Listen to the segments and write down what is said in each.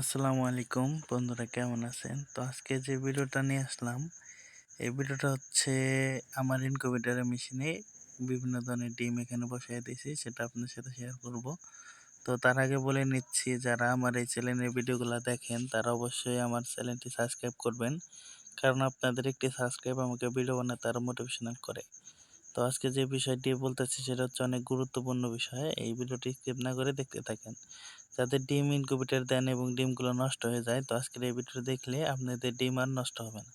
আসসালামু আলাইকুম, বন্ধুরা কেমন আছেন? তো আজকে যে ভিডিওটা নিয়ে আসলাম, এই ভিডিওটা হচ্ছে আমার ইনকিউবেটারের মেশিনে বিভিন্ন ধরনের ডিম এখানে বসাই দিয়েছি, সেটা আপনার সাথে শেয়ার করব। তো তার আগে বলে নিচ্ছি, যারা আমার এই চ্যানেলের ভিডিওগুলো দেখেন, তারা অবশ্যই আমার চ্যানেলটি সাবস্ক্রাইব করবেন, কারণ আপনাদের একটি সাবস্ক্রাইব আমাকে ভিডিও বানাতে আরও মোটিভেশনাল করে। তো আজকে যে বিষয়টি বলতেছি সেটা হচ্ছে অনেক গুরুত্বপূর্ণ বিষয়। এই ভিডিওটি স্কিপ না করে দেখতে থাকেন। যাদের ডিম ইনকিউবেটর দেন এবং ডিমগুলো নষ্ট হয়ে যায়, তো আজকের এই ভিডিওটি দেখলে আপনাদের ডিম আর নষ্ট হবে না।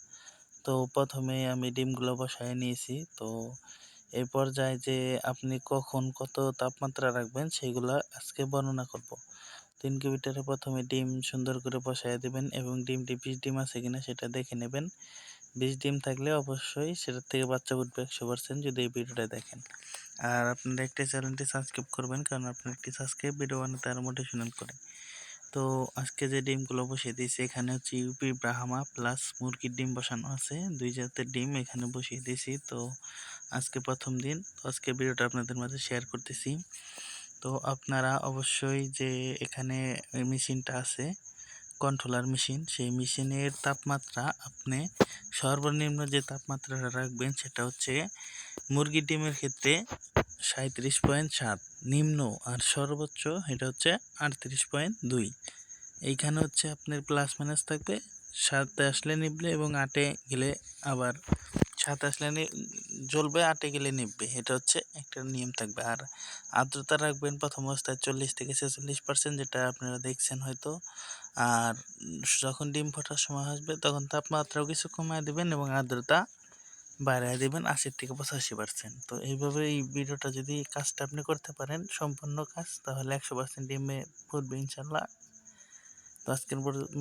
তো প্রথমে আমি ডিমগুলো বসায় নিয়েছি। তো এই পর্যায়ে যে আপনি কখন কত তাপমাত্রা রাখবেন সেগুলো আজকে বর্ণনা করব। তো ইনকিউবেটারে প্রথমে ডিম সুন্দর করে বসায় দেবেন এবং ডিমটি পিস ডিম আছে কিনা সেটা দেখে নেবেন। বিশ ডিম থাকলে অবশ্যই সেটার থেকে বাচ্চা উঠবে একশো পার্সেন্ট যদি এই ভিডিওটা দেখেন। আর আপনারা একটি চ্যানেলটি সাবস্ক্রাইব করবেন কারণ আপনার একটি সাবস্ক্রাইব ভিডিও বানাতে আরও মোটিভেশনাল করে। তো আজকে যে ডিমগুলো বসিয়ে দিয়েছি, এখানে হচ্ছে ইউপি ব্রাহ্মা প্লাস মুরগির ডিম বসানো আছে। দুই জাতের ডিম এখানে বসিয়ে দিয়েছি। তো আজকে প্রথম দিন, তো আজকে ভিডিওটা আপনাদের মাঝে শেয়ার করতেছি। তো আপনারা অবশ্যই যে এখানে মেশিনটা আছে কন্ট্রোলার মেশিন সেই মেশিনের তাপমাত্রা আপনি সর্বনিম্ন যে তাপমাত্রাটা রাখবেন সেটা হচ্ছে মুরগির ডিমের ক্ষেত্রে সাঁত্রিশ পয়েন্ট সাত, নিম্ন আর সর্বোচ্চ এটা হচ্ছে আটত্রিশ পয়েন্ট দুই। এইখানে হচ্ছে আপনার প্লাস মাইনাস থাকবে, সাতে আসলে নিবলে এবং আটে গেলে আবার সাত আসলে জ্বলবে, আটে গেলে নিববে এটা হচ্ছে একটা নিয়ম থাকবে। আর আর্দ্রতা রাখবেন প্রথম অবস্থায় চল্লিশ থেকে ছেচল্লিশ পার্সেন্ট যেটা আপনারা দেখছেন হয়তো। আর যখন ডিম ফোটার সময় আসবে, তখন তাপমাত্রাও কিছু কমায় দেবেন এবং আর্দ্রতা বাড়ায় দেবেন আশি থেকে পঁচাশি পার্সেন্ট তো এইভাবে এই ভিডিওটা যদি কাজটা আপনি করতে পারেন, সম্পূর্ণ কাজ, তাহলে একশো পার্সেন্ট ডিমে ফুটবে ইনশাল্লাহ তো আজকের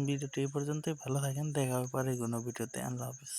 ভিডিওটি এই পর্যন্তই। ভালো থাকেন। দেখা হবে পরে কোনো ভিডিওতে। আল্লাহ হাফিজ।